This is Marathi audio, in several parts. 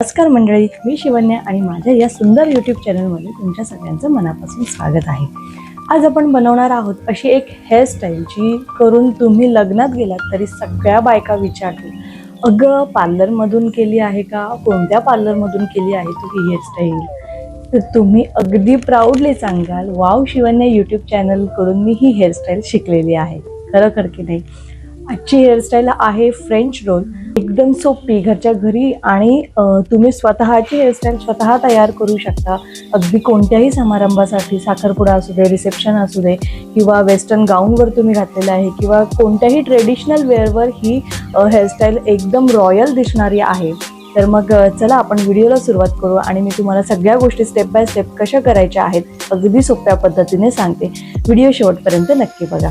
नमस्कार मंडळी मी शिवन्या आणि माझ्या या सुंदर यूट्यूब चॅनलमध्ये तुमच्या सगळ्यांचं मनापासून स्वागत आहे. आज आपण बनवणार आहोत अशी एक हेअरस्टाईल जी करून तुम्ही लग्नात गेलात तरी सगळ्या बायका विचारतील अगं पार्लरमधून केली आहे का? कोणत्या पार्लरमधून केली आहे तू ही हेअरस्टाईल तर तुम्ही अगदी प्राऊडली सांगाल वाव शिवन्या यूट्यूब चॅनलकडून मी ही हेअरस्टाईल शिकलेली आहे. खरं की नाही? आजची हेअरस्टाईल आहे फ्रेंच रोल एकदम सोपी घरच्या घरी आणि तुम्ही स्वतःची हेअरस्टाईल स्वतः तयार करू शकता. अगदी कोणत्याही समारंभासाठी साखरपुडा असू दे रिसेप्शन असू दे किंवा वेस्टर्न गाऊनवर तुम्ही घातलेलं आहे किंवा कोणत्याही ट्रेडिशनल वेअरवर ही हेअरस्टाईल एकदम रॉयल दिसणारी आहे. तर मग चला आपण व्हिडिओला सुरुवात करू आणि मी तुम्हाला सगळ्या गोष्टी स्टेप बाय स्टेप कशा करायच्या आहेत अगदी सोप्या पद्धतीने सांगते. व्हिडिओ शेवटपर्यंत नक्की बघा.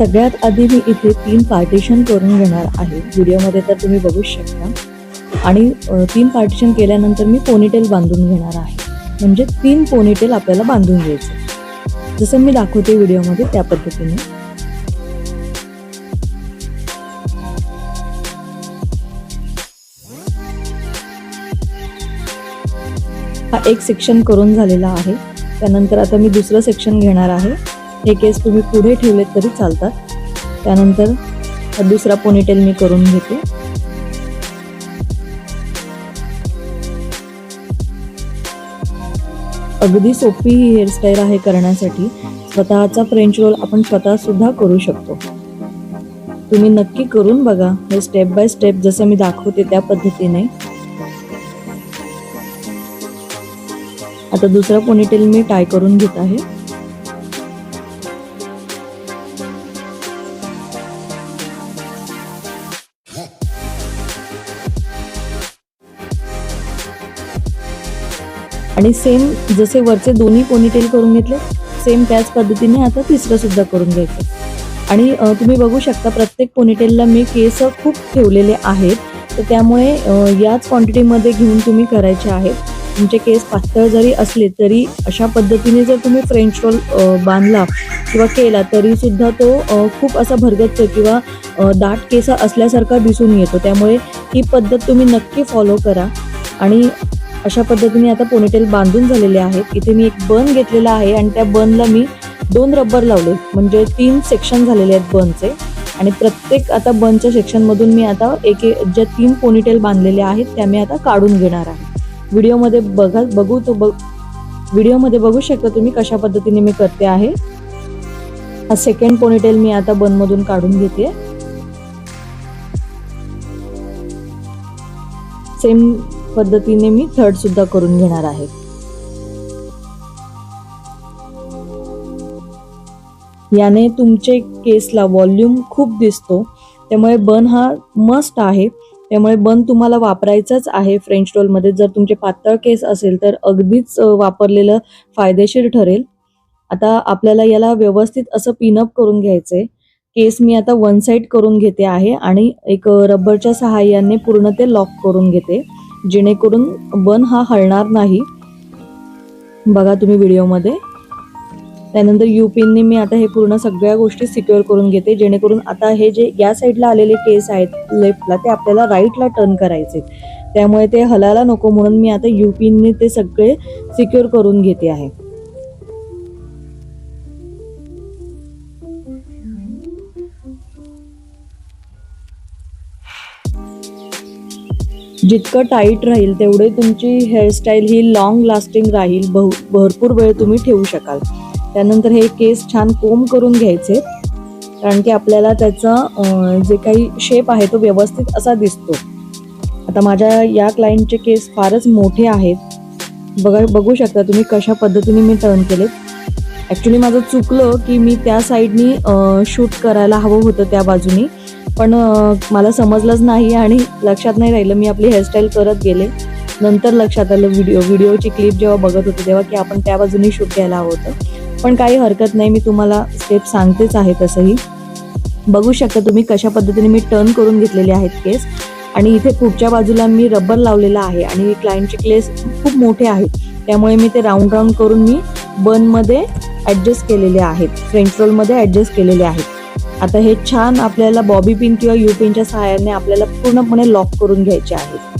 सगळ्यात आधी मी इथे तीन पार्टिशन करून घेणार आहे. व्हिडिओमध्ये तर तुम्ही बघूच शकता. आणि तीन पार्टिशन केल्यानंतर मी पोनीटेल बांधून घेणार आहे. म्हणजे तीन पोनीटेल आपल्याला बांधून घ्यायचं. जसं मी दाखवते व्हिडिओमध्ये त्या पद्धतीने. हा एक सेक्शन करून झालेला आहे. त्यानंतर आता मी दुसरं सेक्शन घेणार आहे. हे केस तुम्ही पुढे ठेवलेत तरी चालतात. त्यानंतर हा दुसरा पोनीटेल मी करून घेते. अगदी सोपी ही हेअरस्टाईल आहे करण्यासाठी. स्वतःचा फ्रेंच रोल आपण स्वतः सुद्धा करू शकतो. तुम्ही नक्की करून बघा. हे स्टेप बाय स्टेप जसं मी दाखवते त्या पद्धतीने. आता दुसरा पोनीटेल मी टाय करून घेत आहे. आणि सेम जसे वरचे दोन्ही पोनीटेल करून घेतले सेम त्याच पद्धतीने आता तिसरं सुद्धा करून घ्यायचं. आणि तुम्ही बघू शकता प्रत्येक पोनीटेलला मी केस खूप ठेवलेले आहेत. तर त्यामुळे याच क्वांटिटीमध्ये घेऊन तुम्ही करायचे आहेत. तुमचे केस पातळ जरी असले तरी अशा पद्धतीने जर तुम्ही फ्रेंच रोल बांधला किंवा केला तरी सुद्धा तो खूप असा भरगच्च किंवा दाट केस असल्यासारखा दिसून येतो. त्यामुळे ही पद्धत तुम्ही नक्की फॉलो करा. आणि अशा पद्धतीने आता पोनेटेल बांधून झालेले आहेत. इथे मी एक बन घेतलेला आहे आणि त्या बनला मी दोन रब्बर लावले. म्हणजे तीन सेक्शन झालेले आहेत बनचे. आणि प्रत्येक आता बनच्या सेक्शनमधून मी आता एक- ज्या तीन पोनीटेल बांधलेल्या आहेत त्या मी आता काढून घेणार आहे. व्हिडिओमध्ये बघा बघू तो बघ व्हिडिओमध्ये बघू शकता तुम्ही कशा पद्धतीने मी करते आहे. हा सेकंड पोनीटेल मी आता बनमधून काढून घेते. सेम पद्धतीने मी थर्ड सुद्धा करून घेणार आहे. याने तुमचे केसला व्हॉल्यूम खूप दिसतो. त्यामुळे बन हा मस्ट आहे. त्यामुळे बन तुम्हाला वापरायचाच आहे फ्रेंच रोलमध्ये जर तुमचे पातळ केस असेल तर अगदीच वापरलेलं फायदेशीर ठरेल. आता आपल्याला याला व्यवस्थित असं पिनअप करून घ्यायचंय. केस मी आता वन साइड करून घेते आहे आणि एक रबरच्या सहाय्याने पूर्ण ते लॉक करून घेते. जेणेकरून बन हा हलणार नाही. बघा तुम्ही व्हिडिओमध्ये. त्यानंतर यू पिनने मी आता हे पूर्ण सगळ्या गोष्टी सिक्युअर करून घेते जेणेकरून आता हे जे या साईडला आलेले केस आहेत लेफ्टला ते आपल्याला राईटला टर्न करायचे त्यामुळे ते हलायला नको म्हणून मी आता यू पिनने ते सगळे सिक्युअर करून घेते आहे. जितकं टाईट राहील तेवढे तुमची हेअरस्टाईल ही लॉंग लास्टिंग राहील. बहु भरपूर वेळ तुम्ही ठेवू शकाल. त्यानंतर हे केस छान कोम करून घ्यायचे. कारण की आपल्याला त्याचा जे काही शेप आहे तो व्यवस्थित असा दिसतो. आता माझ्या या क्लायंटचे केस फारच मोठे आहेत. बघा बघू शकता तुम्ही कशा पद्धतीने मी टर्न केलेत ॲक्च्युली माझं चुकलं की मी त्या साईडनी शूट करायला हवं होतं त्या बाजूनी. पण मला समजलंच नाही आणि लक्षात नाही राहिलं मी आपली हेअरस्टाईल करत गेले. नंतर लक्षात आलं व्हिडिओ व्हिडिओची क्लिप जेव्हा बघत होते तेव्हा की आपण त्या बाजूने शूट घ्यायला हवं होतं. पण काही हरकत नाही मी तुम्हाला स्टेप सांगतेच आहे तसंही. बघू शकता तुम्ही कशा पद्धतीने मी टर्न करून घेतलेले आहेत केस. आणि इथे पुढच्या बाजूला मी रबर लावलेला आहे आणि क्लायंटचे केस खूप मोठे आहेत. त्यामुळे मी ते राऊंड राऊंड करून मी बनमध्ये ॲडजस्ट केलेले आहेत. फ्रेंच रोलमध्ये ॲडजस्ट केलेले आहेत. आता हे छान आपल्याला बॉबी पिन किंवा यू पिनच्या सहाय्याने आपल्याला पूर्णपणे लॉक करून घ्यायचे आहेत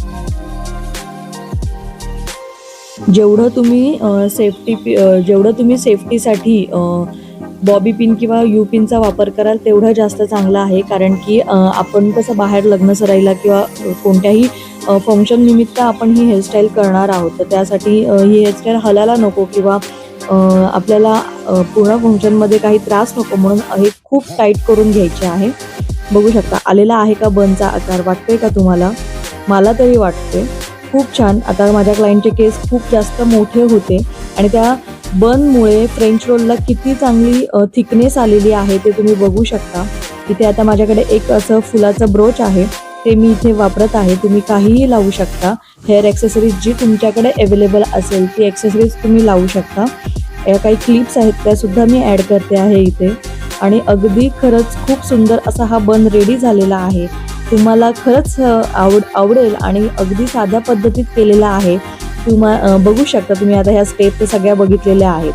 जेवढं तुम्ही सेफ्टी जेवढं तुम्ही सेफ्टीसाठी बॉबी पिन किंवा यू पिनचा वापर कराल तेवढं जास्त चांगलं आहे. कारण की आपण कसं बाहेर लग्न सराईला किंवा कोणत्याही फंक्शन निमित्त आपण ही हेअरस्टाईल करणार आहोत. तर त्यासाठी ही हेअरस्टाईल हलायला नको किंवा आपल्याला पूर्ण फंक्शनमध्ये काही त्रास नको म्हणून हे खूप टाईट करून घ्यायचे आहे. बघू शकता आलेला आहे का बनचा आकार वाटतोय का तुम्हाला? मला तरी वाटते खूप छान. आता माझ्या क्लायंटचे केस खूप जास्त मोठे होते आणि त्या बनमुळे फ्रेंच रोलला किती चांगली थिकनेस आलेली आहे ते तुम्ही बघू शकता. इथे आता माझ्याकडे एक असं फुलाचं ब्रोच आहे. ते मी इथे वापरत आहे. तुम्ही काहीही लावू शकता. हेअर ॲक्सेसरीज जी तुमच्याकडे अवेलेबल असेल ती ॲक्सेसरीज तुम्ही लावू शकता. काही क्लिप्स आहेत त्या सुद्धा मी ॲड करते आहे इथे. आणि अगदी खरंच खूप सुंदर असा हा बन रेडी झालेला आहे. तुम्हाला खरंच आवड आवडेल आणि अगदी साध्या पद्धतीत केलेला आहे. तुम्हा बघू शकता तुम्ही आता ह्या स्टेप सगळ्या बघितलेल्या आहेत.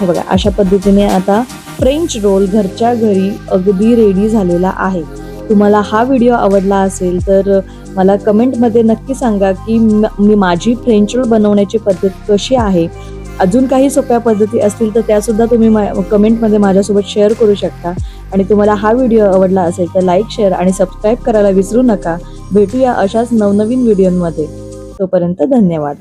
हे बघा अशा पद्धतीने आता फ्रेंच रोल घरच्या घरी अगदी रेडी झालेला आहे. तुम्हाला हा व्हिडिओ आवडला असेल तर मला कमेंटमध्ये नक्की सांगा की मी माझी फ्रेंच रोल बनवण्याची पद्धत कशी आहे? अजून काही सोप्या पद्धती असतील तर त्यासुद्धा तुम्ही मा कमेंटमध्ये माझ्यासोबत शेअर करू शकता. आणि तुम्हाला हा व्हिडिओ आवडला असेल तर लाईक शेअर आणि सबस्क्राईब करायला विसरू नका. भेटूया अशाच नवनवीन व्हिडिओंमध्ये. तोपर्यंत धन्यवाद.